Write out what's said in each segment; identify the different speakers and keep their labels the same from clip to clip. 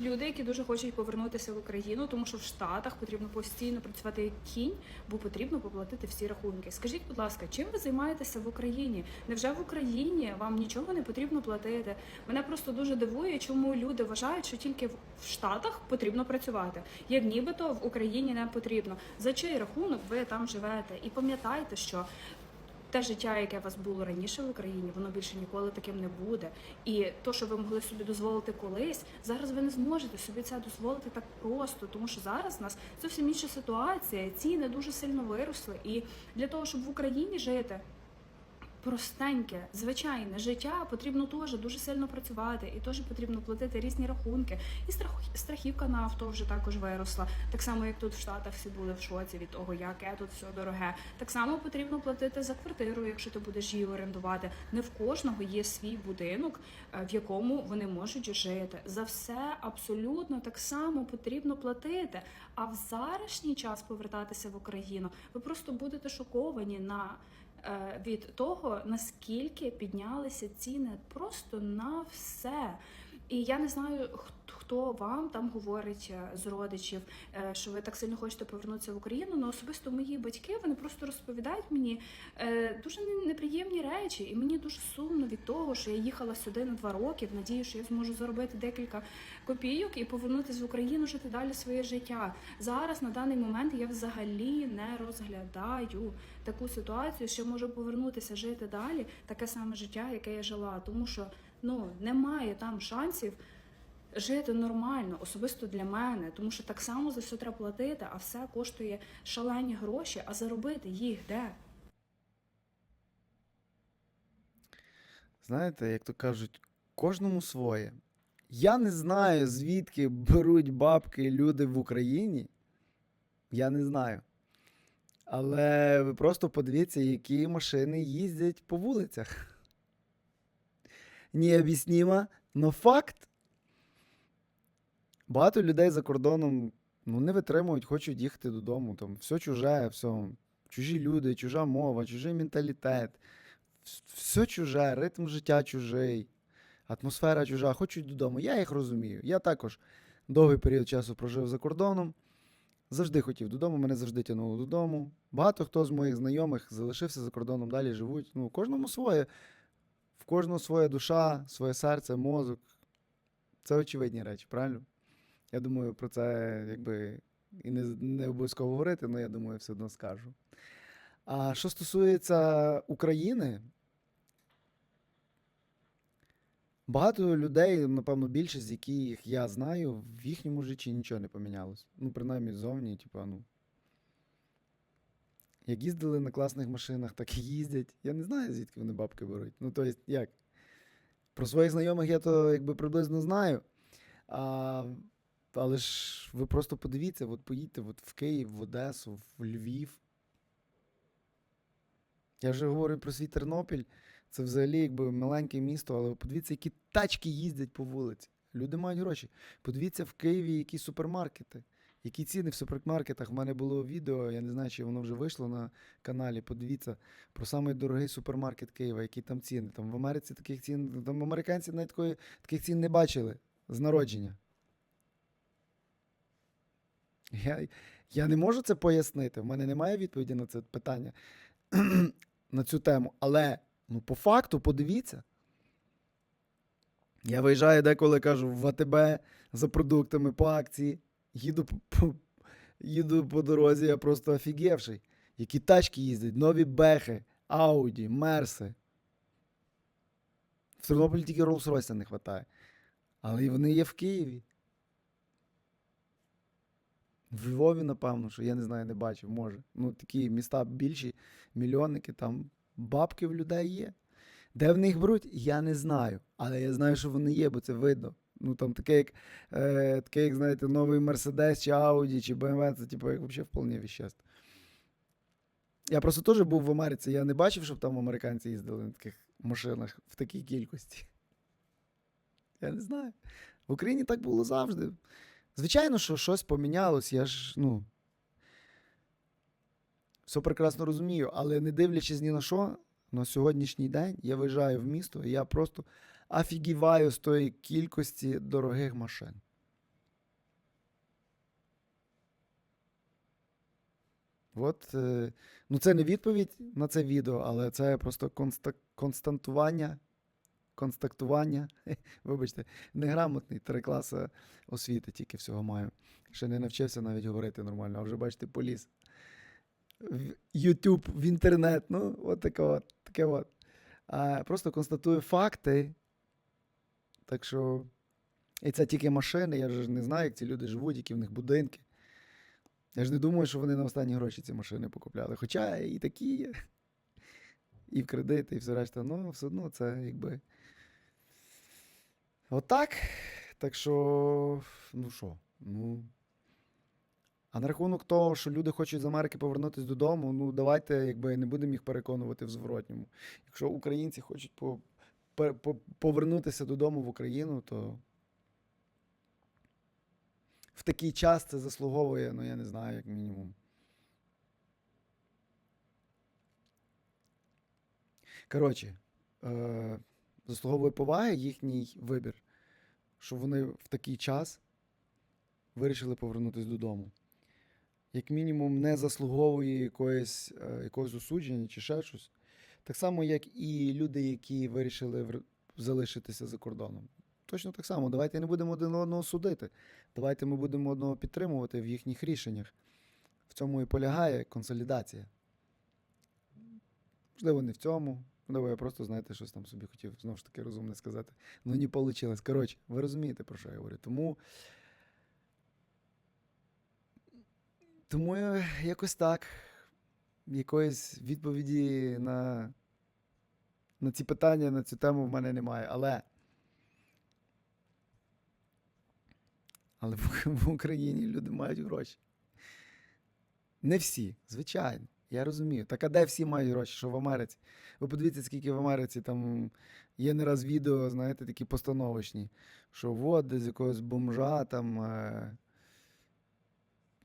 Speaker 1: люди, які дуже хочуть повернутися в Україну, тому що в Штатах потрібно постійно працювати як кінь, бо потрібно поплатити всі рахунки. Скажіть, будь ласка, чим ви займаєтеся в Україні? Невже в Україні вам нічого не потрібно платити? Мене просто дуже дивує, чому люди вважають, що тільки в Штатах потрібно працювати, як нібито в Україні не потрібно. За чий рахунок ви там живете? І пам'ятайте, що те життя, яке у вас було раніше в Україні, воно більше ніколи таким не буде. І то, що ви могли собі дозволити колись, зараз ви не зможете собі це дозволити так просто, тому що зараз у нас зовсім інша ситуація. Ціни дуже сильно виросли. І для того, щоб в Україні жити. Простеньке, звичайне життя потрібно теж дуже сильно працювати, і теж потрібно платити різні рахунки. І страх- страхівка на авто вже також виросла. Так само, як тут в Штатах всі були в шоці від того, яке тут все дороге. Так само потрібно платити за квартиру, якщо ти будеш її орендувати. Не в кожного є свій будинок, е, в якому вони можуть жити. За все абсолютно так само потрібно платити. А в зарашній час повертатися в Україну, ви просто будете шоковані на від того, наскільки піднялися ціни просто на все. І я не знаю, х- хто вам там говорить е, з родичів, е, що ви так сильно хочете повернутися в Україну. але особисто мої батьки вони просто розповідають мені е, дуже неприємні речі, і мені дуже сумно від того, що я їхала сюди на два роки, в надії, що я зможу заробити декілька копійок і повернутися в Україну, жити далі своє життя. Зараз на даний момент я взагалі не розглядаю таку ситуацію, що можу повернутися жити далі, таке саме життя, яке я жила, тому що ну немає там шансів. Жити нормально, особисто для мене, тому що так само за все треба платити, а все коштує шалені гроші, а заробити їх де?
Speaker 2: Знаєте, як то кажуть, кожному своє. Я не знаю, звідки беруть бабки люди в Україні. Я не знаю. Але ви просто подивіться, які машини їздять по вулицях. Необ'яснимо, но факт. Багато людей за кордоном ну, не витримують, хочуть їхати додому. Там все чуже, все. Чужі люди, чужа мова, чужий менталітет. Все чуже, ритм життя чужий, атмосфера чужа, хочуть додому. Я їх розумію. Я також довгий період часу прожив за кордоном. Завжди хотів додому, мене завжди тягнуло додому. Багато хто з моїх знайомих залишився за кордоном, далі живуть. Ну, кожному своє. В кожного своя душа, своє серце, мозок. Це очевидні речі, правильно? Я думаю, про це якби і не, не обов'язково говорити, але я думаю, все одно скажу. А що стосується України, багато людей, напевно, більшість, яких я знаю, в їхньому житті нічого не помінялось. Ну, принаймні, ззовні, типу, ну. Як їздили на класних машинах, так і їздять. Я не знаю, звідки вони бабки беруть. Ну, тобто, як? Про своїх знайомих я то якби приблизно знаю. А, але ж ви просто подивіться, от поїдьте от в Київ, в Одесу, в Львів. Я вже говорю про свій Тернопіль. Це взагалі якби маленьке місто, але подивіться, які тачки їздять по вулиці. Люди мають гроші. Подивіться в Києві, які супермаркети, які ціни в супермаркетах. У мене було відео, я не знаю, чи воно вже вийшло на каналі. Подивіться про самий дорогий супермаркет Києва, які там ціни. Там в Америці таких цін, там американці навіть такої, таких цін не бачили з народження. Я, я не можу це пояснити. В мене немає відповіді на це питання на цю тему. Але ну, по факту, подивіться. Я виїжджаю деколи кажу в АТБ за продуктами по акції. Їду по, їду по дорозі, я просто офігевший. Які тачки їздять, нові бехи, Ауді, Мерси. В Тернополі тільки Rolls-Royce не вистачає. Але і вони є в Києві. В Львові, напевно, що я не знаю, не бачив, може. Ну, такі міста більші, мільйонники, там бабки в людей є. Де в них беруть, я не знаю. Але я знаю, що вони є, бо це видно. Ну там таке, як, е, таке, як знаєте, новий Мерседес, чи Ауді, чи BMW, це типу, як взагалі вполне віщество. Я просто теж був в Америці, я не бачив, щоб там американці їздили на таких машинах в такій кількості. Я не знаю. В Україні так було завжди. Звичайно, що щось помінялось, я ж, ну. Все прекрасно розумію, але не дивлячись ні на що, на сьогоднішній день я виїжджаю в місто, і я просто афігіваю з тої кількості дорогих машин. От, е, ну це не відповідь на це відео, але це просто констатування констактування. Вибачте, неграмотний, три класи освіти тільки всього маю. Ще не навчився навіть говорити нормально, а вже бачите, поліз. В YouTube, в інтернет, ну, от таке от, таке от. А, просто констатую факти. Так що. І це тільки машини, я ж не знаю, як ці люди живуть, які в них будинки. Я ж не думаю, що вони на останні гроші ці машини покупляли. Хоча і такі є. І в кредити, і все решта. Ну, все одно це якби. Отак. Так що, ну що, ну. А на рахунок того, що люди хочуть з Америки повернутися додому, ну давайте якби не будемо їх переконувати в зворотньому. Якщо українці хочуть по, по, повернутися додому в Україну, то в такий час це заслуговує, ну я не знаю, як мінімум. Коротше, е, заслуговує поваги їхній вибір, що вони в такий час вирішили повернутися додому. Як мінімум, не заслуговує якоїсь, е, якогось осудження чи ще щось. Так само, як і люди, які вирішили залишитися за кордоном. Точно так само. Давайте не будемо один одного судити. Давайте ми будемо одного підтримувати в їхніх рішеннях. В цьому і полягає консолідація. Можливо, не в цьому. Можливо, я просто, знаєте, щось там собі хотів знову ж таки розумне сказати. Ну, не вийшло. Коротше, ви розумієте, про що я говорю. Тому. Тому якось так. Якоїсь відповіді на, на ці питання, на цю тему в мене немає. Але. Але в Україні люди мають гроші. Не всі, звичайно. Я розумію. Так а де всі мають гроші? Що в Америці? Ви подивіться, скільки в Америці там є не раз відео, знаєте, такі постановочні, що от десь якогось бомжа там е,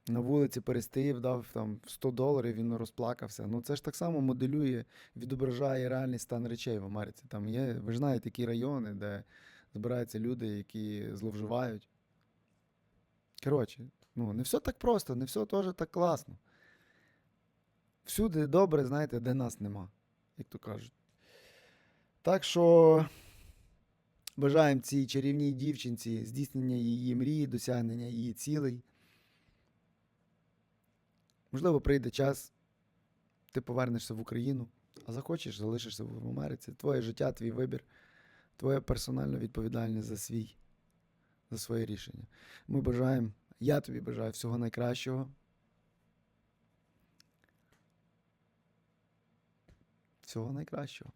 Speaker 2: на вулиці перестоїв, дав там 100 доларів, він розплакався. Ну це ж так само моделює, відображає реальний стан речей в Америці. Там є, ви ж знаєте, такі райони, де збираються люди, які зловживають. Коротше, ну, не все так просто, не все теж так класно. Всюди добре, знаєте, де нас нема, як то кажуть. Так що бажаємо цій чарівній дівчинці здійснення її мрії, досягнення її цілей. Можливо, прийде час, ти повернешся в Україну, а захочеш, залишишся в Америці. Твоє життя, твій вибір, твоя персональна відповідальність за свій, за своє рішення. Ми бажаємо, я тобі бажаю всього найкращого. Всього найкращого.